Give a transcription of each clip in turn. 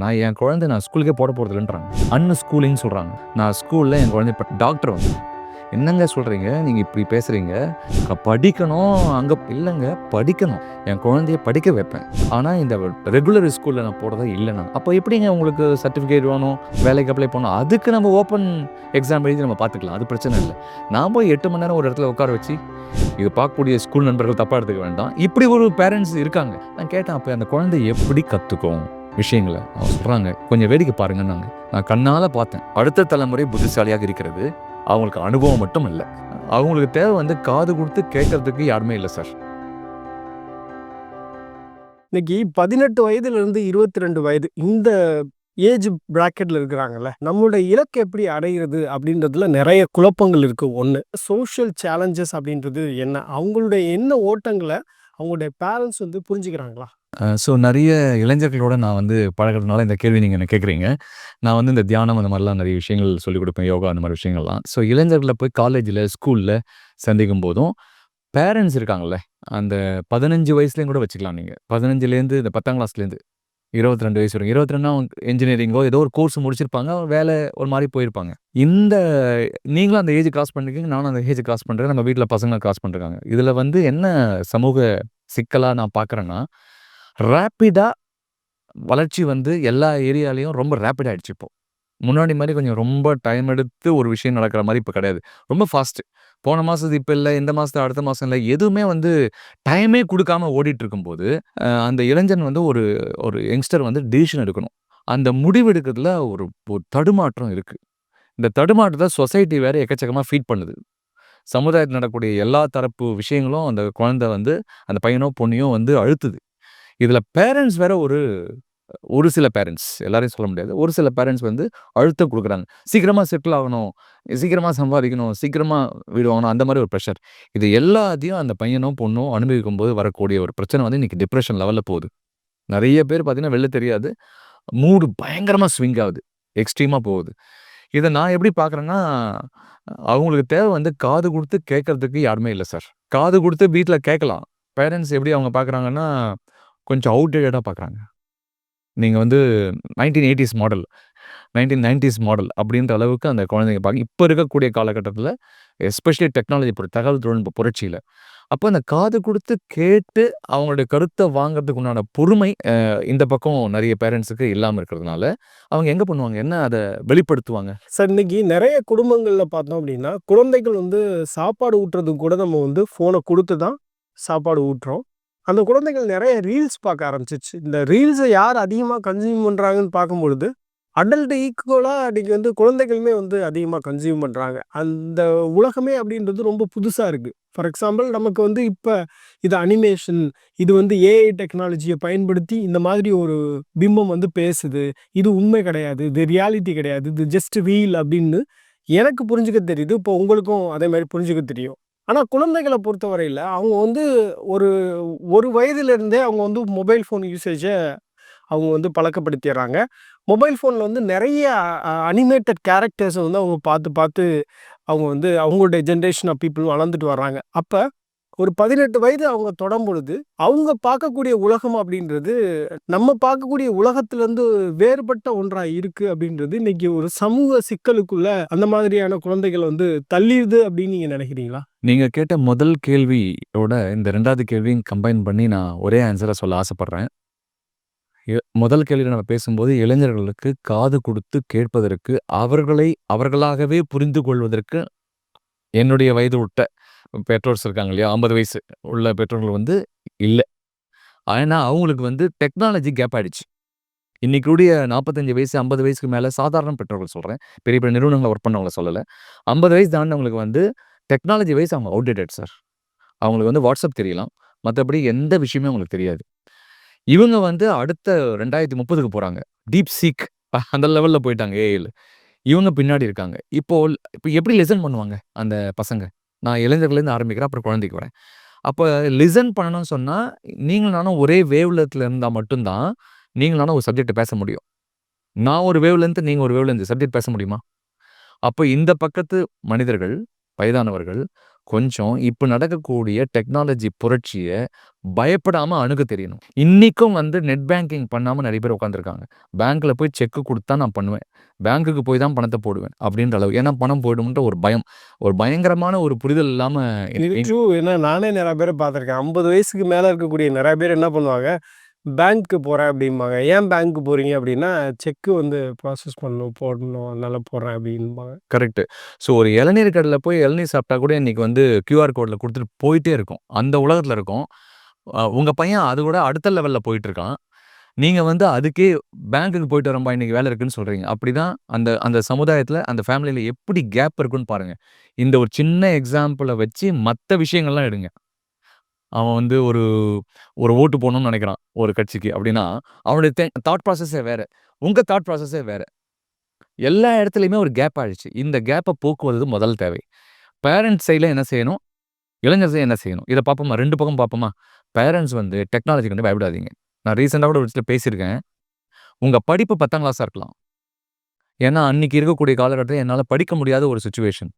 நான் என் குழந்தை நான் ஸ்கூலுக்கே போட போகிறதில்லன்றாங்க அன் ஸ்கூலிங் சொல்கிறாங்க நான் ஸ்கூலில் என் குழந்தை இப்போ டாக்டர் வந்து என்னங்க சொல்கிறீங்க நீங்கள் இப்படி பேசுகிறீங்க படிக்கணும். அங்கே இல்லைங்க படிக்கணும். என் குழந்தைய படிக்க வைப்பேன். ஆனால் இந்த ரெகுலர் ஸ்கூலில் நான் போடுறதா இல்லைண்ணா. அப்போ எப்படிங்க உங்களுக்கு சர்டிஃபிகேட் வேணும்? வேலைக்கு அப்ளை பண்ணணும்? அதுக்கு நம்ம ஓப்பன் எக்ஸாம் எழுதி நம்ம பார்த்துக்கலாம். அது பிரச்சனை இல்லை. நான் போய் எட்டு மணி நேரம் ஒரு இடத்துல உட்கார வச்சு இது பார்க்கக்கூடிய ஸ்கூல் நண்பர்கள் தப்பாக எடுத்துக்க வேண்டாம். இப்படி ஒரு பேரண்ட்ஸ் இருக்காங்க. நான் கேட்டேன் அப்போ அந்த குழந்தை எப்படி கற்றுக்கும் விஷயங்களை அவங்க சொல்கிறாங்க கொஞ்சம் வேடிக்கை பாருங்கன்னாங்க நான் கண்ணால் பார்த்தேன். அடுத்த தலைமுறை புத்திசாலியாக இருக்கிறது அவங்களுக்கு அனுபவம் மட்டும் இல்லை. அவங்களுக்கு தேவை வந்து காது கொடுத்து கேட்கறதுக்கு யாருமே இல்லை சார். இன்னைக்கு பதினெட்டு வயதுலேருந்து இருபத்தி ரெண்டு வயது இந்த ஏஜ் ப்ராக்கெட்டில் இருக்கிறாங்கல்ல நம்மளோட இலக்கு எப்படி அடைகிறது அப்படின்றதுல நிறைய குழப்பங்கள் இருக்குது ஒன்று சோஷியல் சேலஞ்சஸ் அப்படின்றது என்ன? அவங்களுடைய என்ன ஓட்டங்களை அவங்களுடைய பேரண்ட்ஸ் வந்து புரிஞ்சுக்கிறாங்களா? ஸோ நிறைய இளைஞர்களோட நான் வந்து பழகுறதுனால இந்த கேள்வி நீங்கள் என்ன கேட்குறீங்க? நான் வந்து இந்த தியானம் அந்த மாதிரிலாம் நிறைய விஷயங்கள் சொல்லிக் கொடுப்பேன் யோகா அந்த மாதிரி விஷயங்கள்லாம். ஸோ இளைஞர்களை போய் காலேஜில் ஸ்கூலில் சந்திக்கும் போதும் பேரண்ட்ஸ் இருக்காங்கல்ல அந்த பதினஞ்சு வயசுலேயும் கூட வச்சுக்கலாம் நீங்கள் பதினஞ்சுலேருந்து இந்த பத்தாம் கிளாஸ்லேருந்து இருபத்தி ரெண்டு வயசு வரைக்கும் இருபத்தி ரெண்டு இன்ஜினியரிங்கோ ஏதோ ஒரு கோர்ஸ் முடிச்சிருப்பாங்க வேலை ஒரு மாதிரி போயிருப்பாங்க. இந்த நீங்களும் அந்த ஏஜ் கிராஸ் பண்ணிருக்கீங்க நானும் அந்த ஏஜ் கிராஸ் பண்ணுறேன் நம்ம வீட்டில் பசங்க கிராஸ் பண்ணுறாங்க இதில் வந்து என்ன சமூக சிக்கலாக நான் பார்க்குறேன்னா ரேப்பிடாக வளர்ச்சி வந்து எல்லா ஏரியாலையும் ரொம்ப ரேப்பிட் ஆகிடுச்சு இப்போ. முன்னாடி மாதிரி கொஞ்சம் ரொம்ப டைம் எடுத்து ஒரு விஷயம் நடக்கிற மாதிரி இப்போ கிடையாது. ரொம்ப ஃபாஸ்ட்டு போன மாதத்து இப்போ இல்லை இந்த மாதத்து அடுத்த மாதம் இல்லை எதுவுமே வந்து டைமே கொடுக்காம ஓடிட்டு இருக்கும்போது அந்த இளைஞன் வந்து ஒரு ஒரு யங்ஸ்டர் வந்து டிசிஷன் எடுக்கணும். அந்த முடிவு எடுக்கிறதுல ஒரு ஒரு தடுமாற்றம் இருக்குது இந்த தடுமாற்றத்தை சொசைட்டி வேறு எக்கச்சக்கமாக ஃபீட் பண்ணுது. சமுதாயத்தில் நடக்கக்கூடிய எல்லா தரப்பு விஷயங்களும் அந்த குழந்தை வந்து அந்த பையனோ பொண்ணையோ வந்து அழுத்துது. இதில் பேரண்ட்ஸ் வேற ஒரு ஒரு சில பேரண்ட்ஸ் எல்லாரையும் சொல்ல முடியாது. ஒரு சில பேரண்ட்ஸ் வந்து அழுத்தம் கொடுக்குறாங்க. சீக்கிரமாக செட்டில் ஆகணும் சீக்கிரமாக சம்பாதிக்கணும் சீக்கிரமாக வீடு வாங்கணும் அந்த மாதிரி ஒரு ப்ரெஷர் இது எல்லாத்தையும் அந்த பையனோ பொண்ணோ அனுபவிக்கும் போது வரக்கூடிய ஒரு பிரச்சனை வந்து இன்னைக்கு டிப்ரெஷன் லெவலில் போகுது. நிறைய பேர் பார்த்திங்கன்னா வெளில தெரியாது. மூடு பயங்கரமாக ஸ்விங் ஆகுது. எக்ஸ்ட்ரீமாக போகுது. இதை நான் எப்படி பார்க்குறேன்னா அவங்களுக்கு தேவை வந்து காது கொடுத்து கேட்கறதுக்கு யாருமே இல்லை சார் காது கொடுத்து வீட்டில் கேட்கலாம். பேரண்ட்ஸ் எப்படி அவங்க பார்க்குறாங்கன்னா கொஞ்சம் அவுடேட்டடாக பார்க்குறாங்க நீங்கள் வந்து nineteen eighties model nineteen nineties model அப்படின்ற அளவுக்கு அந்த குழந்தைங்க பார்க்க இப்போ இருக்கக்கூடிய காலகட்டத்தில் எஸ்பெஷலி டெக்னாலஜி பொரு தகவல் தொழில்நுட்ப புரட்சியில் அப்போ அந்த காது கொடுத்து கேட்டு அவங்களுடைய கருத்தை வாங்கிறதுக்கு உண்டான பொறுமை இந்த பக்கம் நிறைய பேரண்ட்ஸுக்கு இல்லாமல் இருக்கிறதுனால அவங்க எங்கே பண்ணுவாங்க? என்ன அதை வெளிப்படுத்துவாங்க? சார் இன்னைக்கு நிறைய குடும்பங்களில் பார்த்தோம் அப்படின்னா குழந்தைகள் வந்து சாப்பாடு ஊட்டுறதுக்கு கூட நம்ம வந்து ஃபோனை கொடுத்து தான் சாப்பாடு ஊட்டுறோம். அந்த குழந்தைகள் நிறைய ரீல்ஸ் பார்க்க ஆரம்பிச்சிச்சு. இந்த ரீல்ஸை யார் அதிகமாக கன்சியூம் பண்ணுறாங்கன்னு பார்க்கும்பொழுது அடல்ட் ஈக்குவலாக அன்றைக்கி வந்து குழந்தைகளுமே வந்து அதிகமாக கன்சியூம் பண்ணுறாங்க அந்த உலகமே அப்படின்றது ரொம்ப புதுசாக இருக்குது ஃபார் எக்ஸாம்பிள் நமக்கு வந்து இப்போ இது அனிமேஷன் இது வந்து ஏஐ டெக்னாலஜியை பயன்படுத்தி இந்த மாதிரி ஒரு பிம்பம் வந்து பேசுது. இது உண்மை கிடையாது இது ரியாலிட்டி கிடையாது இது ஜஸ்ட் வீல் அப்படின்னு எனக்கு புரிஞ்சுக்க தெரியுது. இப்போ உங்களுக்கும் அதே மாதிரி புரிஞ்சுக்க தெரியும். ஆனால் குழந்தைகளை பொறுத்தவரையில் அவங்க வந்து ஒரு ஒரு வயதிலிருந்தே அவங்க வந்து மொபைல் ஃபோன் யூசேஜை அவங்க வந்து பழக்கப்படுத்திடுறாங்க. மொபைல் ஃபோனில் வந்து நிறைய அனிமேட்டட் கேரக்டர்ஸை வந்து அவங்க பார்த்து பார்த்து அவங்க வந்து அவங்களுடைய ஜென்ரேஷன் ஆஃப் பீப்புள் வளர்ந்துட்டு வர்றாங்க. அப்போ ஒரு பதினெட்டு வயது அவங்க தொடும் பொழுது அவங்க பார்க்கக்கூடிய உலகம் அப்படின்றது நம்ம பார்க்கக்கூடிய உலகத்திலேருந்து வேறுபட்ட ஒன்றாக இருக்குது அப்படின்றது இன்னைக்கு ஒரு சமூக சிக்கலுக்குள்ள அந்த மாதிரியான குழந்தைகள் வந்து தள்ளிடுது அப்படின்னு நீங்கள் நினைக்கிறீங்களா? நீங்கள் கேட்ட முதல் கேள்வியோட இந்த ரெண்டாவது கேள்வியும் கம்பைன் பண்ணி நான் ஒரே ஆன்சரை சொல்ல ஆசைப்பட்றேன். முதல் கேள்வியில் நம்ம பேசும்போது இளைஞர்களுக்கு காது கொடுத்து கேட்பதற்கு அவர்களை அவர்களாகவே புரிந்து கொள்வதற்கு என்னுடைய வயது விட்ட பெற்றோர்ஸ் இருக்காங்க இல்லையா? ஐம்பது வயசு உள்ள பெற்றோர்கள் வந்து இல்லை. ஏன்னா அவங்களுக்கு வந்து டெக்னாலஜி கேப் ஆகிடுச்சு இன்றைக்கூடிய கூடிய நாற்பத்தஞ்சு வயசு ஐம்பது வயசுக்கு மேலே சாதாரண பெற்றோர்கள் சொல்கிறேன் பெரிய பெரிய நிறுவனங்களை ஒர்க் பண்ணவங்கள சொல்லலை. ஐம்பது வயசு தாண்டவங்களுக்கு வந்து டெக்னாலஜி வைஸ் அவங்க அவுடேட்டட் சார் அவங்களுக்கு வந்து வாட்ஸ்அப் தெரியலாம். மற்றபடி எந்த விஷயமே அவங்களுக்கு தெரியாது. இவங்க வந்து அடுத்த ரெண்டாயிரத்தி முப்பதுக்கு போகிறாங்க டீப் சீக் அந்த லெவலில் போயிட்டாங்க ஏஐல இவங்க பின்னாடி இருக்காங்க. இப்போ இப்போ எப்படி லெசன் பண்ணுவாங்க அந்த பசங்க? நான் இளைஞர்கள்லேருந்து ஆரம்பிக்கிறேன் அப்புறம் குழந்தைக்கு வரேன். அப்போ லிசன் பண்ணணும்னு சொன்னால் நீங்கள் நானும் ஒரே வேவ்லத்தில் இருந்தால் மட்டும்தான் நீங்கள் நானும் ஒரு சப்ஜெக்ட் பேச முடியும். நான் ஒரு வேவ்லேருந்து நீங்கள் ஒரு வேவ்லேருந்து சப்ஜெக்ட் பேச முடியுமா? அப்போ இந்த பக்கத்து மனிதர்கள் வயதானவர்கள் கொஞ்சம் இப்ப நடக்கக்கூடிய டெக்னாலஜி புரட்சிய பயப்படாம அணுக தெரியணும். இன்னிக்கும் வந்து நெட் பேங்கிங் பண்ணாம நெறைய பேர் உட்கார்ந்துருக்காங்க. பேங்க்ல போய் செக் குடுத்தா நான் பண்ணுவேன். பேங்க்குக்கு போய் தான் பணத்த போடுவேன். அப்படின்ற அளவு. ஏன்னா பணம் போயிடும்ன்ற ஒரு பயம். ஒரு பயங்கரமான ஒரு புரிதல் இல்லாம இது ட்ரூ. ஏன்னா நானே நெறைய பேர பார்த்துருக்கேன். 50 வயசுக்கு மேல இருக்கக்கூடிய நெறைய பேர் என்ன பண்ணுவாங்க, பேங்க்கு போகிறேன் அப்படிம்பாங்க. ஏன் பேங்க்கு போகிறீங்க அப்படின்னா, செக்கு வந்து ப்ராசஸ் பண்ணணும், போடணும். அதனால போடுறேன் அப்படின்பாங்க. கரெக்ட்டு. ஸோ ஒரு இளநீர் கடையில் போய் இளநீர் சாப்பிட்டா கூட இன்றைக்கி வந்து கியூஆர் கோடில் கொடுத்துட்டு போயிட்டே இருக்கும் அந்த உலகத்தில் இருக்கும் உங்கள் பையன் அது கூட அடுத்த லெவலில் போயிட்டுருக்கான் நீங்கள் வந்து அதுக்கே பேங்க்குக்கு போயிட்டு வரம்பா இன்றைக்கி வேலை இருக்குன்னு அப்படி தான் அந்த அந்த சமுதாயத்தில் அந்த ஃபேமிலியில் எப்படி கேப் இருக்குன்னு பாருங்கள் இந்த ஒரு சின்ன எக்ஸாம்பிளை வச்சு மற்ற விஷயங்கள்லாம் எடுங்க. அவன் வந்து ஒரு ஒரு ஓட்டு போடணும்னு நினைக்கிறான் ஒரு கட்சிக்கு அப்படின்னா, அவனுடைய தே தாட் ப்ராசஸே வேறு உங்கள் தாட் ப்ராசஸே வேறு எல்லா இடத்துலையுமே ஒரு கேப் ஆயிடுச்சு. இந்த கேப்பை போக்குவது முதல் தேவை. பேரண்ட்ஸ் சைடில் என்ன செய்யணும்? இளைஞர் என்ன செய்யணும்? இதை பார்ப்போமா? ரெண்டு பக்கம் பார்ப்போமா? பேரண்ட்ஸ் வந்து டெக்னாலஜி கொண்டு பயப்படாதீங்க. நான் ரீசெண்டாக கூட ஒரு விஷயத்துல பேசியிருக்கேன். உங்கள் படிப்பு பத்தாம் கிளாஸாக இருக்கலாம். ஏன்னா அன்றைக்கி இருக்கக்கூடிய காலகட்டத்தில் என்னால் படிக்க முடியாத ஒரு சுச்சுவேஷன்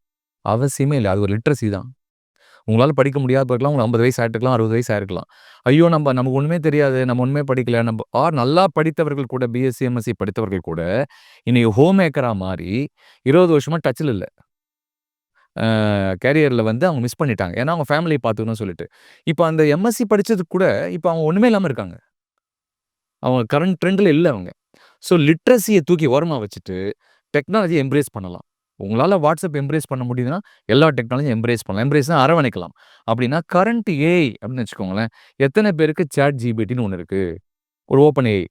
அவசியமே இல்லை அது ஒரு லிட்ரஸி தான். உங்களால் படிக்க முடியாத போயிருக்கலாம். உங்களுக்கு 50 வயசு ஆயிருக்கலாம், 60 வயசு ஆகிருக்கலாம் ஐயோ! நம்ம நமக்கு ஒன்றுமே தெரியாது. நம்ம ஒன்றுமே படிக்கல. நம்ம ஆர் நல்லா படித்தவர்கள் கூட பிஎஸ்சி, எம்எஸ்சி படித்தவர்கள் கூட, இன்னைக்கு ஹோம் மேக்கராக மாறி இருபது வருஷமாக டச்சில் இல்லை கேரியரில் வந்து அவங்க மிஸ் பண்ணிட்டாங்க. ஏன்னா அவங்க ஃபேமிலியை பார்த்துக்கணும்னு சொல்லிட்டு. இப்போ அந்த எம்எஸ்சி படித்தது கூட, இப்போ அவங்க ஒன்றுமே இல்லாமல் இருக்காங்க. அவங்க கரண்ட் ட்ரெண்டில் இல்லை அவங்க. ஸோ லிட்ரஸியை தூக்கி ஓரமாக வச்சுட்டு, டெக்னாலஜி எம்ப்ரேஸ் பண்ணலாம். உங்களால் வாட்ஸ்அப் எம்ப்ரேஸ் பண்ண முடியுதுன்னா, எல்லா டெக்னாலஜியும் எம்ப்ரேஸ் பண்ணலாம். எம்ப்ரேஸ்னா அரவணைக்கலாம். அப்படின்னா கரண்ட் ஏஐ அப்படின்னு வச்சுக்கோங்களேன். எத்தனை பேருக்கு சேட் ஜிபிடின்னு ஒன்று இருக்குது ஒரு ஓப்பன் ஏஐ.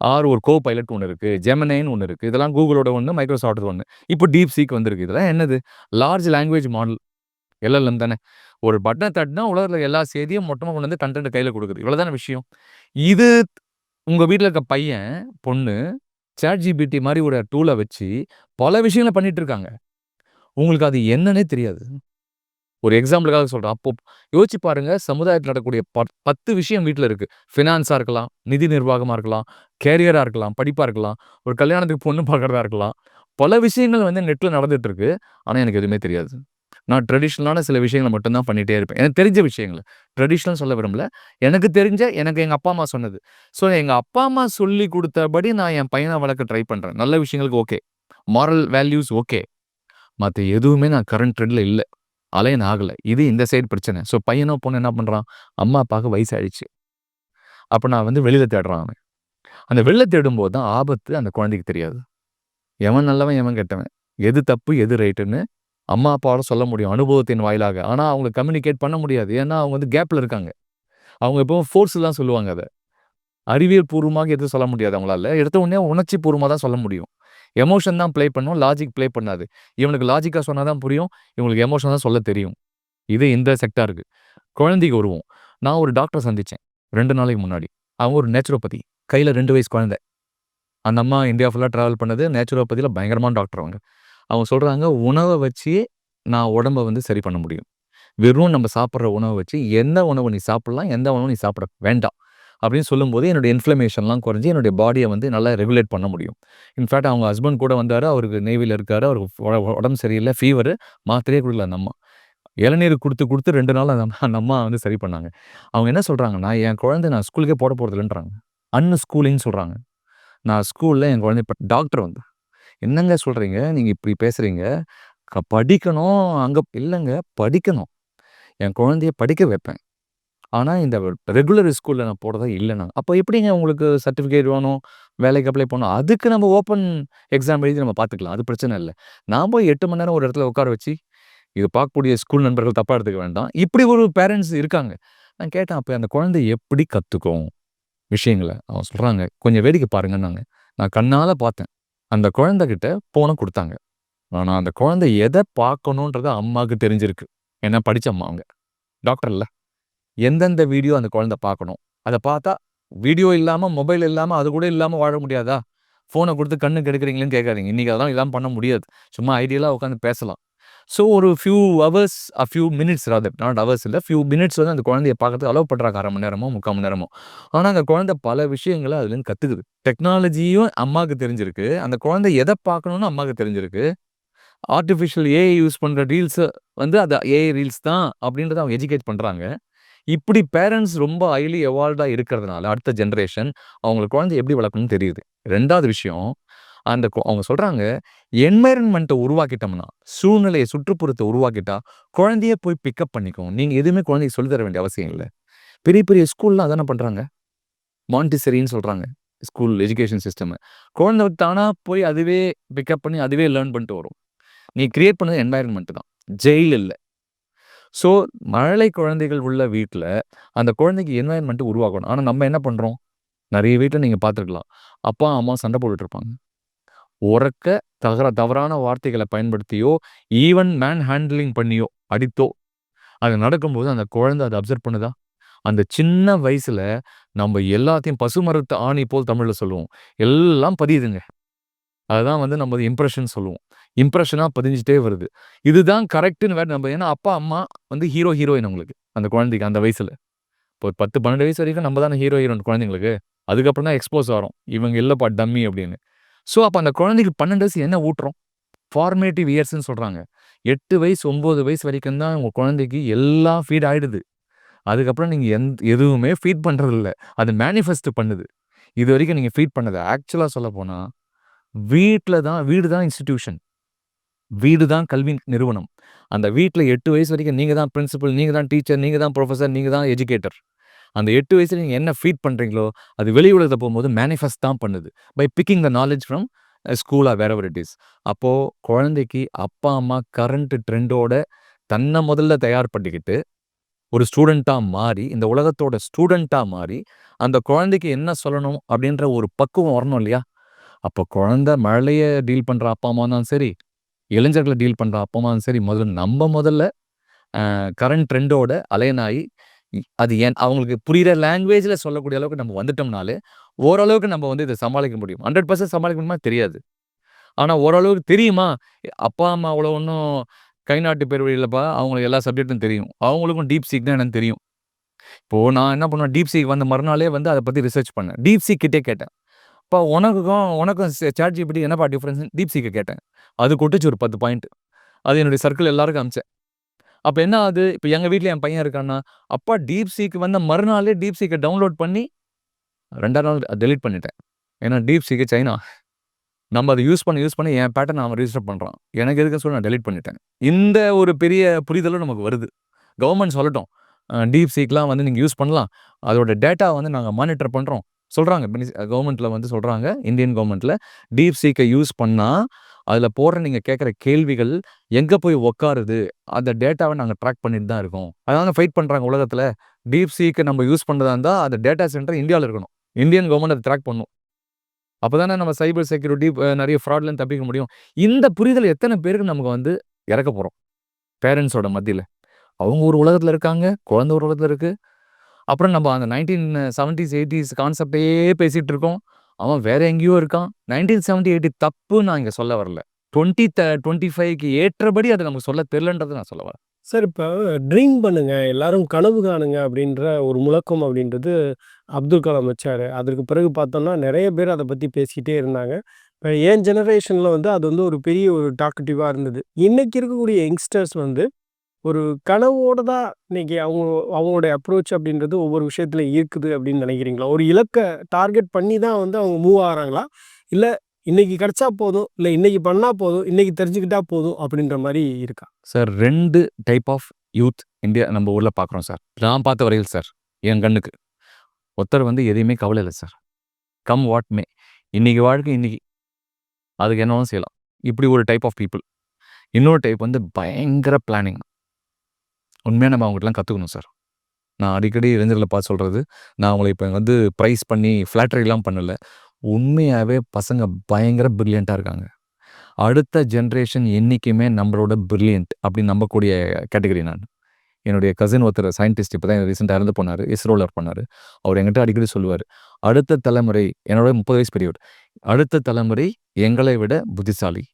ஆர் ஒரு கோ பைலட் ஒன்று இருக்குது ஜெமனைன்னு ஒன்று இருக்குது இதெல்லாம் கூகுளோட ஒன்று மைக்ரோசாஃப்ட் ஒன்று இப்போ டீப் சீக் வந்திருக்கு. இதெல்லாம் என்னது? Large language model. எல்லாம் தானே. ஒரு பட்டன் தட்டினா உலகத்தில் எல்லா செய்தியும் மொத்தமாக கொண்டு வந்து கண்டென்ட் கையில் கொடுக்குது இவ்வளோதான விஷயம். இது உங்கள் வீட்டில் இருக்க பையன், பொண்ணு சேட் ஜிபிடி மாதிரி ஒரு டூலை வச்சு பல விஷயங்கள பண்ணிட்டு இருக்காங்க. உங்களுக்கு அது என்னன்னே தெரியாது. ஒரு எக்ஸாம்பிளுக்காக சொல்கிறேன் அப்போ யோசிச்சு பாருங்க, சமுதாயத்தில் நடக்கக்கூடிய பத் 10 விஷயம் வீட்டில் இருக்குது ஃபினான்ஸாக இருக்கலாம், நிதி நிர்வாகமாக இருக்கலாம், கேரியராக இருக்கலாம், படிப்பாக இருக்கலாம், ஒரு கல்யாணத்துக்கு பொண்ணு பார்க்குறதா இருக்கலாம். பல விஷயங்கள் வந்து நெட்டில் நடந்துகிட்ருக்கு ஆனால் எனக்கு எதுவுமே தெரியாது. நான் ட்ரெடிஷ்னலான சில விஷயங்களை மட்டும் தான் பண்ணிட்டே இருப்பேன். எனக்கு தெரிஞ்ச விஷயங்கள் ட்ரெடிஷ்னல் சொல்ல விரும்பல. எனக்கு தெரிஞ்ச, எனக்கு எங்கள் அப்பா, அம்மா சொன்னது. ஸோ எங்கள் அப்பா, அம்மா சொல்லிக் கொடுத்தபடி நான் என் பையனை வளர்க்க ட்ரை பண்ணுறேன் நல்ல விஷயங்களுக்கு ஓகே. Moral values okay. மற்ற எதுவுமே நான் கரண்ட் ட்ரெண்டில் இல்லை அலைன் ஆகலை இது இந்த சைடு பிரச்சனை. ஸோ பையனோ, பொண்ணு என்ன பண்ணுறான் அம்மா, அப்பாவுக்கு வயசாயிடுச்சு. அப்போ நான் வந்து வெளியில் தேடுறான் அவன். அந்த வெளில தேடும்போது தான் ஆபத்து அந்த குழந்தைக்கு தெரியாது. எவன் நல்லவன், எவன் கெட்டவன். எது தப்பு, எது ரைட்டுன்னு அம்மா, அப்பாவோட சொல்ல முடியும். அனுபவத்தின் வாயிலாக. ஆனா அவங்க கம்யூனிகேட் பண்ண முடியாது. ஏன்னா அவங்க வந்து கேப்ல இருக்காங்க. அவங்க எப்பவும் ஃபோர்ஸ் தான் சொல்லுவாங்க அத. அறிவியல் பூர்வமாக எதுவும் சொல்ல முடியாது அவங்களால. எடுத்த உடனே உணர்ச்சி பூர்வமா தான் சொல்ல முடியும். எமோஷன் தான் ப்ளே பண்ணும். லாஜிக் ப்ளே பண்ணாது. இவனுக்கு லாஜிக்கா சொன்னா தான் புரியும். இவங்களுக்கு எமோஷன் தான் சொல்ல தெரியும். இது இந்த செக்டாருக்கு. குழந்தைக்கு வருவோம். நான் ஒரு டாக்டர் சந்திச்சேன். ரெண்டு நாளைக்கு முன்னாடி. அவங்க ஒரு நேச்சுரோபதி. கையில ரெண்டு வயசு குழந்தை. அந்த அம்மா இந்தியா ஃபுல்லா டிராவல் பண்ணது. நேச்சுரோபதியில் பயங்கரமான டாக்டர் அவங்க. அவங்க சொல்கிறாங்க உணவை வச்சு நான் உடம்ப வந்து சரி பண்ண முடியும். வெறும் நம்ம சாப்பிட்ற உணவை வச்சு எந்த உணவு நீ சாப்பிட்லாம் எந்த உணவு நீ சாப்பிட வேண்டாம்." அப்படின்னு சொல்லும்போது என்னுடைய இன்ஃப்ளமேஷன்லாம் குறைஞ்சி என்னுடைய பாடியை வந்து நல்லா ரெகுலேட் பண்ண முடியும். இன்ஃபேக்ட் அவங்க ஹஸ்பண்ட் கூட வந்தார் அவருக்கு நேவியில் இருக்கார் அவருக்கு உட உடம்பு சரியில்லை ஃபீவர் மாத்திரையே கொடுக்கல அந்த அம்மா. இளநீர் கொடுத்து கொடுத்து ரெண்டு நாள் அந்த அம்மா அந்த அம்மா வந்து சரி பண்ணாங்க. அவங்க என்ன சொல்கிறாங்கன்னா என் குழந்தை நான் ஸ்கூலுக்கே போட போகிறதில்லன்றாங்க அன்னு ஸ்கூலின்னு சொல்கிறாங்க நான் ஸ்கூலில் என் குழந்தை இப்போ டாக்டர் வந்து, "என்னங்க சொல்கிறீங்க நீங்கள் இப்படி பேசுகிறீங்க க படிக்கணும் அங்கே இல்லைங்க படிக்கணும். என் குழந்தைய படிக்க வைப்பேன். ஆனால் இந்த ரெகுலர் ஸ்கூலில் நான் போடுறதா இல்லன்னாங்க." அப்போ எப்படிங்க உங்களுக்கு சர்டிஃபிகேட் வேணும், வேலைக்கு அப்ளை பண்ணணும். அதுக்கு நம்ம ஓப்பன் எக்ஸாம் எழுதி நம்ம பார்த்துக்கலாம். அது பிரச்சனை இல்லை நான் போய் எட்டு மணி நேரம் ஒரு இடத்துல உட்கார வச்சு, இது பார்க்கக்கூடிய ஸ்கூல் நண்பர்கள் தப்பாக எடுத்துக்க வேண்டாம். இப்படி ஒரு பேரண்ட்ஸ் இருக்காங்க. நான் கேட்டேன், அப்போ அந்த குழந்தை எப்படி கற்றுக்கும் விஷயங்களை அவன் சொல்கிறாங்க "கொஞ்சம் வேடிக்கை பாருங்கன்னாங்க." நான் கண்ணால் பார்த்தேன். அந்த குழந்தைகிட்ட போனை குடுத்தாங்க. ஆனா அந்த குழந்தை எத பார்க்கணுன்றது அம்மாவுக்கு தெரிஞ்சிருக்கு. ஏன்னா படிச்ச அம்மா அவங்க. டாக்டர் இல்லை எந்தெந்த வீடியோ அந்த குழந்தை பார்க்கணும். அத பார்த்தா வீடியோ இல்லாம, மொபைல் இல்லாம, அது கூட இல்லாம வாழ முடியாதா? ஃபோனை குடுத்து கண்ணுக்கு கெடுக்குறீங்களேன்னு கேட்காதீங்க. இன்றைக்கி அதெல்லாம் இல்லாமல் பண்ண முடியாது. சும்மா ஐடியலா உட்காந்து பேசலாம். ஸோ ஒரு few hours, a few minutes rather not hours இல்லை ஃபியூ மினிட்ஸ் வந்து அந்த குழந்தைய பார்க்கறதுக்கு அலோவ் பண்றாங்க. அரை மணி நேரமோ, 3/4 மணி நேரமோ. ஆனால் அந்த குழந்தை பல விஷயங்கள அதுலேருந்து கற்றுக்குது டெக்னாலஜியும் அம்மாவுக்கு தெரிஞ்சிருக்கு. அந்த குழந்தை எதை பார்க்கணும்னு அம்மாவுக்கு தெரிஞ்சிருக்கு. ஆர்டிஃபிஷியல் ஏஐ யூஸ் பண்ணுற ரீல்ஸை வந்து அது ஏஐ ரீல்ஸ் தான் அப்படின்றத அவங்க எஜுகேட் பண்ணுறாங்க இப்படி பேரண்ட்ஸ் ரொம்ப ஹைலி எவால்வ்டாக இருக்கிறதுனால, அடுத்த ஜென்ரேஷன் அவங்களுக்கு குழந்தை எப்படி வளர்க்கணும்னு தெரியுது. ரெண்டாவது விஷயம், அந்த கொ அவங்க சொல்கிறாங்க என்வைரன்மெண்ட்டை உருவாக்கிட்டோம்னா, சூழ்நிலையை சுற்றுப்புறத்தை உருவாக்கிட்டா, குழந்தையே போய் பிக்கப் பண்ணிக்கும். நீங்கள் எதுவுமே குழந்தைக்கு சொல்லித்தர தர வேண்டிய அவசியம் இல்லை பெரிய பெரிய ஸ்கூல்லாம் அதானே பண்ணுறாங்க மான்டிசரின்னு சொல்கிறாங்க ஸ்கூல் எஜுகேஷன் சிஸ்டம். குழந்தை தானா போய் அதுவே பிக்கப் பண்ணி அதுவே லேர்ன் பண்ணிட்டு வரும். நீ கிரியேட் பண்ணது என்வைரன்மென்ட் தான். ஜெயில் இல்லை ஸோ, மழலை குழந்தைகள் உள்ள வீட்டில் அந்த குழந்தைக்கு என்வைரன்மென்ட் உருவாக்கணும். ஆனால் நம்ம என்ன பண்ணுறோம் நிறைய வீட்டில் நீங்கள் பார்த்துருக்கலாம். அப்பா, அம்மா சண்டை போட்டுட்ருப்பாங்க உறக்க தகர தவறான வார்த்தைகளை பயன்படுத்தியோ, ஈவன் மேன் ஹேண்ட்லிங் பண்ணியோ, அடித்தோ, அது நடக்கும்போது அந்த குழந்தை அதை அப்சர்வ் பண்ணுதா? அந்த சின்ன வயசுல நம்ம எல்லாத்தையும் பசுமரத்து ஆணி போல் தமிழில் சொல்லுவோம். எல்லாம் பதியுதுங்க. அதுதான் வந்து நம்ம இம்ப்ரெஷன் சொல்லுவோம். இம்ப்ரெஷனாக பதிஞ்சிட்டே வருது. இதுதான் கரெக்டுன்னு வேற நம்ம ஏன்னா அப்பா, அம்மா வந்து ஹீரோ, ஹீரோயின் உங்களுக்கு அந்த குழந்தைக்கு அந்த வயசில் இப்போ 10, 12 வயசு வரைக்கும் நம்ம தானே ஹீரோ, ஹீரோயின் குழந்தைங்களுக்கு. அதுக்கப்புறம் தான் எக்ஸ்போஸ் ஆறோம். இவங்க இல்லைப்பா டம்மி அப்படின்னு. ஸோ, அப்போ அந்த குழந்தைக்கு 12 வயசு என்ன ஊட்டுறோம்? ஃபார்மேட்டிவ் இயர்ஸ்ன்னு சொல்றாங்க. எட்டு வயசு, ஒம்பது வயசு வரைக்கும் தான் உங்க குழந்தைக்கு எல்லாம் ஃபீட் ஆயிடுது. அதுக்கப்புறம் நீங்க எந் எதுவுமே ஃபீட் பண்றதில்ல. அது மேனிஃபெஸ்ட் பண்ணுது. இது வரைக்கும் நீங்க ஃபீட் பண்ணது ஆக்சுவலா போனால் வீட்ல தான் வீடு தான் இன்ஸ்டிடியூஷன். வீடு தான் கல்வி நிறுவனம். அந்த வீட்டில் எட்டு வயசு வரைக்கும் நீங்க தான் பிரின்சிபல், நீங்க தான் டீச்சர், நீங்க தான் ப்ரொஃபஸர் நீங்க தான் எஜுகேட்டர். அந்த எட்டு வயசுல நீங்க என்ன ஃபீட் பண்றீங்களோ, அது வெளி உலகத்தை போகும்போது மேனிஃபெஸ்ட் தான் பண்ணுது. By picking the knowledge from ஸ்கூலாக வேற ஒரு இட் இஸ். அப்போ குழந்தைக்கு அப்பா, அம்மா கரண்ட் ட்ரெண்டோட தன்னை முதல்ல தயார்படுத்திக்கிட்டு, ஒரு ஸ்டூடெண்ட்டாக மாறி, இந்த உலகத்தோட ஸ்டூடெண்ட்டா மாறி, அந்த குழந்தைக்கு என்ன சொல்லணும் அப்படின்ற ஒரு பக்குவம் வரணும் இல்லையா? அப்போ குழந்த மழையை டீல் பண்ற அப்பா, அம்மா இருந்தாலும் சரி, இளைஞர்கள டீல் பண்ற அப்பா, அம்மாவும் சரி, முதல்ல நம்ம முதல்ல கரண்ட் ட்ரெண்டோட அலைன் ஆயி, அது ஏன் அவங்களுக்கு புரியிற லாங்குவேஜில் சொல்லக்கூடிய அளவுக்கு நம்ம வந்துட்டோம்னாலே, ஓரளவுக்கு நம்ம வந்து இதை சமாளிக்க முடியும். 100% சமாளிக்க முடியுமா? தெரியாது. ஆனால் ஓரளவுக்கு தெரியுமா? அப்பா, அம்மா அவ்வளோ ஒன்றும் கை நாட்டு பெருவழி இல்லப்பா. அவங்களுக்கு எல்லா சப்ஜெக்டும் தெரியும். அவங்களுக்கும் டீப் சீக்கனா எனக்கு தெரியும். இப்போது நான் என்ன பண்ணுவேன், டீப் சீக் வந்த மறுநாளே வந்து அதை பற்றி ரிசர்ச் பண்ணேன். டீப் சீக் கிட்டே கேட்டேன். இப்போ உனக்கும் உனக்கும் ச சாட் ஜிபிடி என்னப்பா டிஃப்ரென்ஸ் டீப் சீக்கை கேட்டேன். அது கொட்டுச்சு ஒரு 10 பாயிண்ட். அது என்னுடைய சர்க்கிள் எல்லாருக்கும் அமிச்சேன் அப்போ என்ன ஆகுது, இப்போ எங்கள் வீட்டில் என் பையன் இருக்கான்னா, அப்பா டீப் சீக் வந்த மறுநாளே டீப் சீக்கை டவுன்லோட் பண்ணி ரெண்டாவது நாள் டெலிட் பண்ணிட்டேன். ஏன்னா டீப் சீக் சைனா. நம்ம அதை யூஸ் பண்ண யூஸ் பண்ண என் பேட்டர்ன் அவன் ரிஜிஸ்டர் பண்ணுறான் எனக்கு எதுக்குன்னு சொல்லி நான் டெலிட் பண்ணிட்டேன். இந்த ஒரு பெரிய புரிதலும் நமக்கு வருது. கவர்மெண்ட் சொல்லட்டும். டீப் சீக்லாம் வந்து நீங்கள் யூஸ் பண்ணலாம். அதோட டேட்டா வந்து நாங்கள் மானிட்டர் பண்ணுறோம் சொல்கிறாங்க மினிஸ் வந்து சொல்கிறாங்க இந்தியன் கவர்மெண்ட்டில் டீப் சீக்கை யூஸ் பண்ணால் அதில் போடுற நீங்கள் கேட்குற கேள்விகள் எங்கே போய் உட்காருது, அந்த டேட்டாவை நாங்கள் ட்ராக் பண்ணிட்டு தான் இருக்கோம். அதனால ஃபைட் பண்ணுறாங்க உலகத்தில் டீப் நம்ம யூஸ் பண்ணுறதா இருந்தால் அந்த டேட்டா சென்டர் இந்தியாவில் இருக்கணும். இந்தியன் கவர்மெண்ட் அதை ட்ராக் பண்ணும். அப்போ தானே நம்ம சைபர் செக்யூரிட்டி நிறைய ஃப்ராட்லேருந்து தப்பிக்க முடியும். இந்த புரிதல் எத்தனை பேருக்கு நமக்கு வந்து இறக்க போகிறோம் பேரண்ட்ஸோட மத்தியில் அவங்க ஒரு உலகத்தில் இருக்காங்க. குழந்தை ஒரு உலகத்தில் இருக்குது அப்புறம் நம்ம அந்த 1970ஸ், 80ஸ் கான்செப்ட்டையே பேசிகிட்டு இருக்கோம். அவன் வேற எங்கேயோ இருக்கான். 1970, 80 தப்புன்னு நான் இங்கே சொல்ல வரல. 20 த 25க்கு ஏற்றபடி அதை நமக்கு சொல்ல தெரிலன்றதை நான் சொல்ல வரேன். சார் இப்போ ட்ரீம் பண்ணுங்க, எல்லாரும் கனவு காணுங்க அப்படின்ற ஒரு முழக்கம் அப்படின்றது அப்துல் கலாம் வச்சார் அதற்கு பிறகு பார்த்தோம்னா, நிறைய பேர் அதை பற்றி பேசிக்கிட்டே இருந்தாங்க. இப்போ என் ஜெனரேஷனில் வந்து அது வந்து ஒரு பெரிய ஒரு டாக்கட்டிவா இருந்தது. இன்றைக்கி இருக்கக்கூடிய யங்ஸ்டர்ஸ் வந்து ஒரு கனவோடு தான் இன்றைக்கி அவங்க அவங்களுடைய அப்ரோச் அப்படின்றது ஒவ்வொரு விஷயத்தில் இருக்குது அப்படின்னு நினைக்கிறீங்களா? ஒரு இலக்கை டார்கெட் பண்ணி தான் வந்து அவங்க மூவ் ஆகிறாங்களா இல்லை இன்றைக்கி கிடைச்சா போதும், இல்லை இன்றைக்கி பண்ணால் போதும், இன்றைக்கி தெரிஞ்சுக்கிட்டா போதும் அப்படின்ற மாதிரி இருக்கா? சார் ரெண்டு டைப் ஆஃப் யூத் இந்தியா நம்ம ஊரில் பார்க்குறோம் சார். நான் பார்த்த வரையில் சார். என் கண்ணுக்கு. ஒருத்தர் வந்து எதையுமே கவலை இல்லை சார். கம் வாட் மே. இன்றைக்கி வாழ்க்கை இன்றைக்கி அதுக்கு என்னவும் செய்யலாம். இப்படி ஒரு டைப் ஆஃப் பீப்புள் இன்னொரு டைப் வந்து பயங்கர பிளானிங். உண்மையாக நம்ம அவங்ககிட்டலாம் கற்றுக்கணும் சார். நான் அடிக்கடி இளைஞர்களை பார்த்து சொல்கிறது நான் அவங்கள இப்போ வந்து ப்ரைஸ் பண்ணி ஃப்ளாட்டரிலாம் பண்ணலை உண்மையாகவே பசங்க பயங்கர ப்ரில்லியண்ட்டாக இருக்காங்க. அடுத்த ஜென்ரேஷன் என்றைக்குமே நம்மளோட ப்ரில்லியண்ட் அப்படின்னு நம்பக்கூடிய கேட்டகரி நான். என்னுடைய கசின் ஒருத்தர் சயின்டிஸ்ட் இப்போ தான் ரீசெண்டாக இறந்து போனாரு. இஸ்ரோவில் பண்ணார் அவர் எங்கிட்ட அடிக்கடி சொல்லுவார் அடுத்த தலைமுறை என்னோட 30 வயசு பெரியவர். அடுத்த தலைமுறை எங்களை விட புத்திசாலி.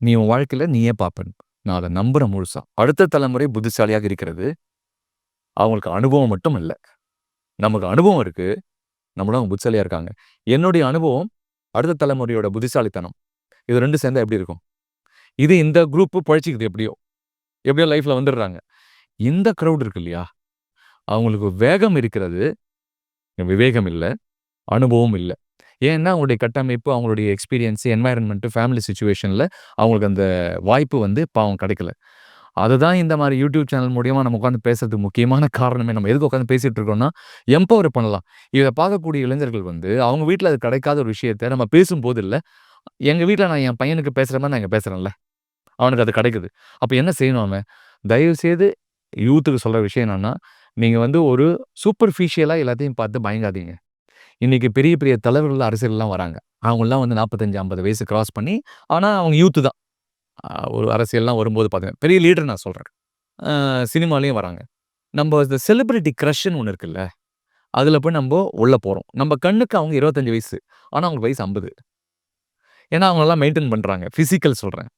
நீ உன் வாழ்க்கையில் நீயே பார்ப்பேன். நான் அதை நம்புறேன் முழுசா. அடுத்த தலைமுறை புத்திசாலியாக இருக்கிறது. அவங்களுக்கு அனுபவம் மட்டும் இல்லை நமக்கு அனுபவம் இருக்கு. நம்மளும் அவங்க புத்திசாலியாக இருக்காங்க. என்னுடைய அனுபவம், அடுத்த தலைமுறையோட புத்திசாலித்தனம். இது ரெண்டு சேர்ந்தா எப்படி இருக்கும்? இது இந்த குரூப்பு பொழைச்சிக்குது எப்படியோ. எப்படியோ லைஃப்ல வந்துடுறாங்க. இந்த க்ரௌட் இருக்கு இல்லையா? அவங்களுக்கு வேகம் இருக்கிறது. விவேகம் இல்ல. அனுபவம் இல்லை ஏன்னா, அவங்களுடைய கட்டமைப்பு, அவங்களுடைய எக்ஸ்பீரியன்ஸு என்வாயன்மெண்ட்டு ஃபேமிலி சுச்சுவேஷனில் அவங்களுக்கு அந்த வாய்ப்பு வந்து பாவம் கிடைக்கல. அதுதான் இந்த மாதிரி யூடியூப் சேனல் மூலியமாக நம்ம உட்காந்து பேசுறதுக்கு முக்கியமான காரணமே. நம்ம எதுக்கு உட்காந்து பேசிகிட்டு இருக்கோம்னா, எம்பவர் பண்ணலாம். இதை பார்க்கக்கூடிய இளைஞர்கள் வந்து அவங்க வீட்டில் அது கிடைக்காத ஒரு விஷயத்த நம்ம பேசும்போது இல்லை எங்கள் வீட்டில் நான் என் பையனுக்கு பேசுகிற மாதிரி நான் இங்கே பேசுகிறேன்ல அவனுக்கு அது கிடைக்குது. அப்போ என்ன செய்யணும் அவன்? தயவுசெய்து யூத்துக்கு சொல்கிற விஷயம் என்னென்னா நீங்கள் வந்து ஒரு சூப்பர்ஃபிஷியலாக எல்லாத்தையும் பார்த்து பயங்காதீங்க. இன்றைக்கி பெரிய பெரிய தலைவர்கள் அரசியல்லாம் வராங்க. அவங்களாம் வந்து 45, 50 வயசு கிராஸ் பண்ணி ஆனால் அவங்க யூத்து தான். ஒரு அரசியல்லாம் வரும்போது பார்த்தீங்கன்னா, பெரிய லீடர் நான் சொல்கிறேன் சினிமாலேயும் வராங்க. நம்ம இந்த செலிபிரிட்டி க்ரஷ்ன்னு ஒன்று இருக்குல்ல. அதில் போய் நம்ம உள்ளே போகிறோம் நம்ம கண்ணுக்கு அவங்க 25 வயசு. ஆனால் அவங்களுக்கு வயசு 50. ஏன்னா அவங்களெல்லாம் மெயின்டெயின் பண்ணுறாங்க ஃபிசிக்கல் சொல்கிறேன்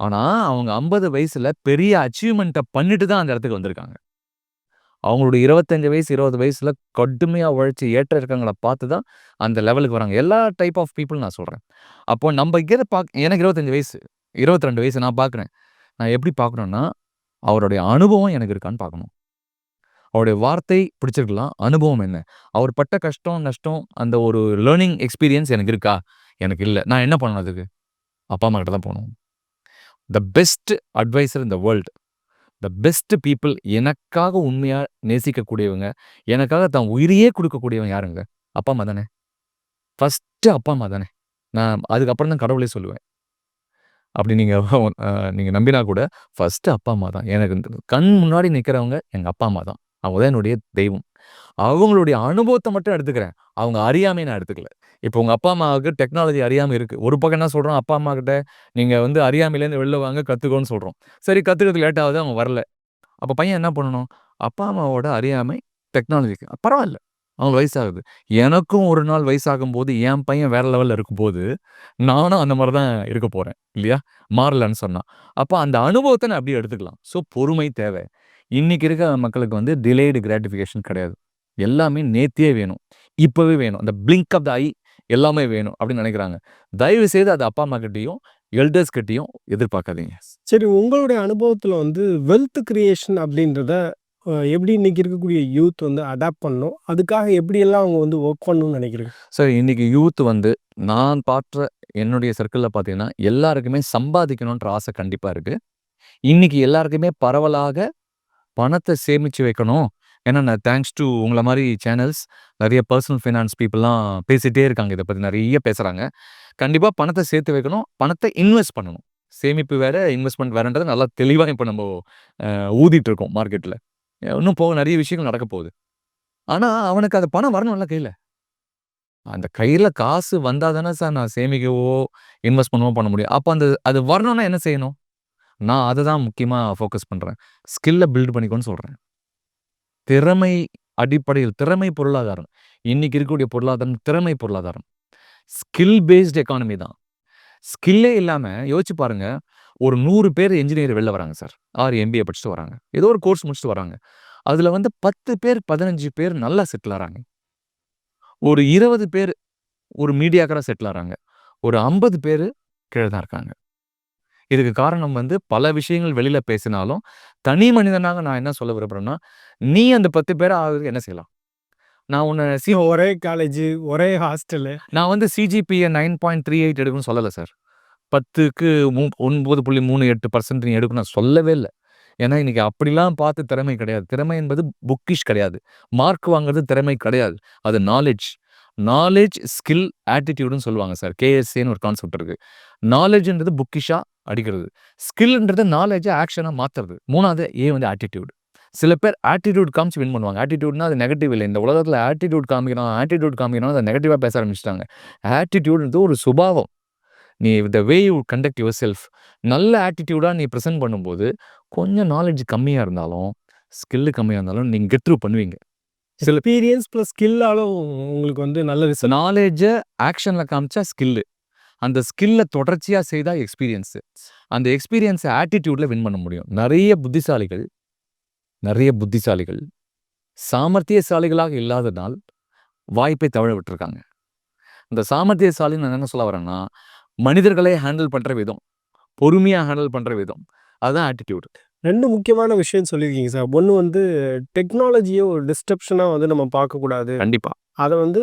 ஆனால் அவங்க 50 வயசுல பெரிய அச்சீவ்மெண்ட்டை பண்ணிட்டு தான் அந்த இடத்துக்கு வந்திருக்காங்க. அவங்களுடைய 25 வயசு, இருபது வயசில் கடுமையாக உழைச்சி ஏற்ற இருக்கங்களை பார்த்து தான் அந்த லெவலுக்கு வராங்க. எல்லா டைப் ஆஃப் பீப்புள் நான் சொல்கிறேன் அப்போ நம்ம இங்கே பார்க்க எனக்கு 25 வயசு, 22 வயசு நான் பார்க்குறேன். நான் எப்படி பார்க்கணுன்னா அவருடைய அனுபவம் எனக்கு இருக்கான்னு பார்க்கணும். அவருடைய வார்த்தை பிடிச்சிருக்கலாம். அனுபவம் என்ன? அவர் பட்ட கஷ்டம், நஷ்டம் அந்த ஒரு லேர்னிங் எக்ஸ்பீரியன்ஸ் எனக்கு இருக்கா? எனக்கு இல்லை நான் என்ன பண்ணணும் அதுக்கு? அப்பா, அம்மா கிட்ட தான் போகணும் the best advisor in the world. The best people எனக்காக உண்மையாக நேசிக்கக்கூடியவங்க, எனக்காக தான் உயிரையே கொடுக்கக்கூடியவங்க யாருங்க? அப்பா, அம்மா தானே. ஃபர்ஸ்ட்டு அப்பா, அம்மா தானே. நான் அதுக்கப்புறம் தான் கடவுளே சொல்லுவேன். அப்படி நீங்கள் நீங்கள் நம்பினா கூட ஃபஸ்ட்டு அப்பா, அம்மா தான். எனக்கு கண் முன்னாடி நிற்கிறவங்க எங்கள் அப்பா, அம்மா தான். அவங்க தான் என்னுடைய தெய்வம். அவங்களுடைய அனுபவத்தை மட்டும் எடுத்துக்கிறேன். அவங்க அறியாமையை நான் எடுத்துக்கல. இப்போ உங்கள் அப்பா, அம்மாவுக்கு டெக்னாலஜி அறியாமல் இருக்குது ஒரு பக்கம் என்ன சொல்கிறோம் அப்பா, அம்மா கிட்ட நீங்கள் வந்து அறியாமையிலேருந்து வெளில வாங்க கற்றுக்கோன்னு சொல்கிறோம் சரி கத்துக்கிறதுக்கு லேட்டாவது அவங்க வரல. அப்போ பையன் என்ன பண்ணணும்? அப்பா, அம்மாவோட அறியாமை டெக்னாலஜிக்கு பரவாயில்ல அவங்க வயசாகுது. எனக்கும் ஒரு நாள் வயசாகும் போது என் பையன் வேற லெவலில் இருக்கும்போது, நானும் அந்த மாதிரி தான் இருக்க போறேன். இல்லையா? மாறலன்னு சொன்னா. அப்போ அந்த அனுபவத்தை நான் அப்படியே எடுத்துக்கலாம். ஸோ பொறுமை தேவை. இன்னைக்கு இருக்க மக்களுக்கு வந்து டிலேடு கிராட்டிஃபிகேஷன் கிடையாது. எல்லாமே நேத்தியே வேணும். இப்பவே வேணும். அந்த பிளிங்க் ஆஃப் த ஐ எல்லாமே வேணும் அப்படின்னு நினைக்கிறாங்க. தயவு செய்து அது அப்பா, அம்மா கிட்டயும், எல்டர்ஸ் கிட்டயும் எதிர்பார்க்காதீங்க. சரி உங்களுடைய அனுபவத்துல வந்து வெல்த் கிரியேஷன் அப்படின்றத எப்படி இன்னைக்கு இருக்கக்கூடிய யூத் வந்து அடாப்ட் பண்ணணும்? அதுக்காக எப்படியெல்லாம் அவங்க வந்து வொர்க் பண்ணணும்னு நினைக்கிறீங்க? சார் இன்னைக்கு யூத் வந்து நான் பார்த்த என்னுடைய சர்க்கிள்ல பார்த்தீங்கன்னா, எல்லாருக்குமே சம்பாதிக்கணுன்ற ஆசை கண்டிப்பா இருக்கு. இன்னைக்கு எல்லாருக்குமே பரவலாக பணத்த சேமிச்சு வைக்கணும். ஏன்னா நான் தேங்க்ஸ் டூ உங்களை மாதிரி சேனல்ஸ் நிறைய பர்சனல் ஃபைனான்ஸ் பீப்புளெலாம் பேசிகிட்டே இருக்காங்க. இதை பற்றி நிறைய பேசுகிறாங்க கண்டிப்பாக பணத்தை சேர்த்து வைக்கணும். பணத்தை இன்வெஸ்ட் பண்ணணும். சேமிப்பு வேறு இன்வெஸ்ட்மெண்ட் வேறன்றத நல்லா தெளிவாக இப்போ நம்ம ஊதிட்டுருக்கோம் மார்க்கெட்டில் இருக்கோம் இன்னும் போக நிறைய விஷயங்கள் நடக்க போகுது. ஆனால் அவனுக்கு அது பணம் வரணும்ல கையில் அந்த கையில் காசு வந்தால் தானே சார் நான் சேமிக்கவோ, இன்வெஸ்ட் பண்ணவோ பண்ண முடியும். அப்போ அந்த அது வரணும்னா என்ன செய்யணும்? நான் அதை தான் முக்கியமாக ஃபோக்கஸ் பண்ணுறேன் ஸ்கில்லை பில்ட் பண்ணிக்கோன்னு சொல்கிறேன் திறமை அடிப்படையில் திறமை பொருளாதாரம். இன்னைக்கு இருக்கக்கூடிய பொருளாதாரம் திறமை பொருளாதாரம். ஸ்கில் பேஸ்ட் எக்கானமி தான். ஸ்கில்லே இல்லாமல் யோசிச்சு பாருங்க. ஒரு நூறு பேர் என்ஜினியர் வெளில வராங்க சார். ஆர் எம்பிஏ படிச்சுட்டு வராங்க. ஏதோ ஒரு கோர்ஸ் முடிச்சுட்டு வராங்க. அதில் வந்து 10 பேர், 15 பேர் நல்லா செட்டில் ஆகிறாங்க ஒரு 20 பேர் ஒரு மீடியாக்கராக செட்டில் ஆகிறாங்க ஒரு ஐம்பது பேர் கீழே தான் இருக்காங்க. இதுக்கு காரணம் வந்து பல விஷயங்கள் வெளில பேசினாலும், தனி மனிதனாக நான் என்ன சொல்ல விரும்புறேன்னா, நீ அந்த 10 பேரா ஆகுறதுக்கு என்ன செய்யலாம்? நான் உன்ன சி ஒரே காலேஜ், ஒரே ஹாஸ்டலு. நான் வந்து சிஜிபிஏ 9.38 எடுக்கணும்னு சொல்லல சார். 10க்கு மூ 9.38% நீ எடுக்கணும் நான் சொல்லவே இல்ல. ஏன்னா இன்னைக்கு அப்படிலாம் பார்த்து திறமை கிடையாது. திறமை என்பது புக்கிஷ் கிடையாது. மார்க் வாங்குறது திறமை கிடையாது. அது நாலெட்ஜ். நாலெட்ஜ், ஸ்கில், ஆட்டிட்யூட்ன்னு சொல்லுவாங்க சார். கேஎஸ்ஏன்னு ஒரு கான்செப்ட் இருக்கு. நாலெட்ஜ்ன்றது புக்கிஷா அடிக்கிறது. ஸ்கில்ன்றது நாலெட்ஜ ஆக்ஷனா மாத்துறது. 3வது ஏ வந்து ஆட்டிட்யூட். சில பேர் ஆட்டிட்யூட் காமிச்சு வின் பண்ணுவாங்க. ஆட்டிட்யூட்னா அது நெகட்டிவ் இல்ல. இந்த உலகத்துல ஆட்டிட்யூட் காமிக்கிறான், ஆட்டிட்யூட் காமிக்கிறான் அத நெகட்டிவா பேச ஆரம்பிச்சுட்டாங்க. ஆட்டிட்யூட்ன்றது ஒரு சுபாவம். நீ the way you conduct yourself. நல்ல ஆட்டிட்யூடா நீ பிரசன்ட் பண்ணும்போது, கொஞ்சம் நாலெட்ஜ் கம்மியா இருந்தாலும், ஸ்கில் கம்மியா இருந்தாலும் நீங்க கெட் த்ரூ பண்ணுவீங்க. சில எக்ஸ்பீரியன்ஸ் பிளஸ் ஸ்கில்லாலும் உங்களுக்கு வந்து நல்ல. நாலெட்ஜ ஆக்ஷன்ல காமிச்சா ஸ்கில்லு. அந்த ஸ்கில்ல தொடர்ச்சியாக செய்தால் எக்ஸ்பீரியன்ஸு. அந்த எக்ஸ்பீரியன்ஸை ஆட்டிட்யூட்ல வின் பண்ண முடியும். நிறைய புத்திசாலிகள் நிறைய புத்திசாலிகள் சாமர்த்தியசாலிகளாக இல்லாதனால், வாய்ப்பை தவழ விட்டுருக்காங்க. இந்த சாமர்த்தியசாலின்னு நான் என்ன சொல்ல வரேன்னா, மனிதர்களை ஹேண்டில் பண்ணுற விதம். பொறுமையாக ஹேண்டில் பண்ணுற விதம். அதுதான் ஆட்டிடியூடு 2 முக்கியமான விஷயம் சொல்லியிருக்கீங்க சார். ஒண்ணு வந்து டெக்னாலஜிய ஒரு டிஸ்ட்ரப்ஷனா வந்து நம்ம பார்க்கக்கூடாது. கண்டிப்பா. அத வந்து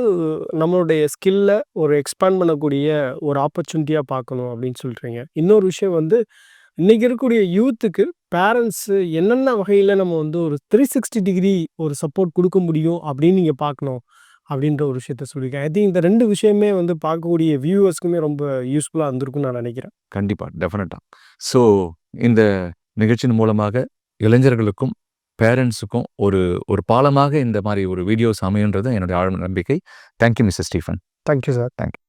நம்மளுடைய ஸ்கில்ல ஒரு எக்ஸ்பேண்ட் பண்ணக்கூடிய ஒரு ஆப்பர்ச்சுனிட்டியா பார்க்கணும் அப்படின்னு சொல்றீங்க. இன்னொரு விஷயம் வந்து இன்னைக்கு இருக்கக்கூடிய யூத்துக்கு பேரண்ட்ஸ் என்னென்ன வகையில நம்ம வந்து ஒரு 360 டிகிரி ஒரு சப்போர்ட் குடுக்க முடியும் அப்படின்னு நீங்க பார்க்கணும். அப்படின்ற ஒரு விஷயத்த சொல்லியிருக்கீங்க. ஐ திங்க் இந்த 2 விஷயமே வந்து பார்க்கக்கூடிய வியூவர்ஸ்க்குமே ரொம்ப யூஸ்ஃபுல்லா இருந்திருக்கும்னு நான் நினைக்கிறேன். கண்டிப்பா. டெஃபினட்டா. ஸோ இந்த நிகழ்ச்சியின் மூலமாக இளைஞர்களுக்கும், பேரண்ட்ஸுக்கும் ஒரு ஒரு பாலமாக இந்த மாரி ஒரு வீடியோஸ் அமையுன்றது என்னுடைய ஆழ்ந்த நம்பிக்கை. Thank you mister Stephen. Thank you sir. Thank you.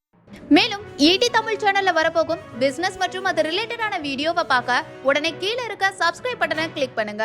மேலும் ஈடி தமிழ் சேனல்ல வரப்போகும் பிசினஸ் மற்றும் அது ரிலேட்டடான வீடியோவை பார்க்க உடனே கீழே இருக்க சப்ஸ்கிரைப் பட்டனை கிளிக் பண்ணுங்க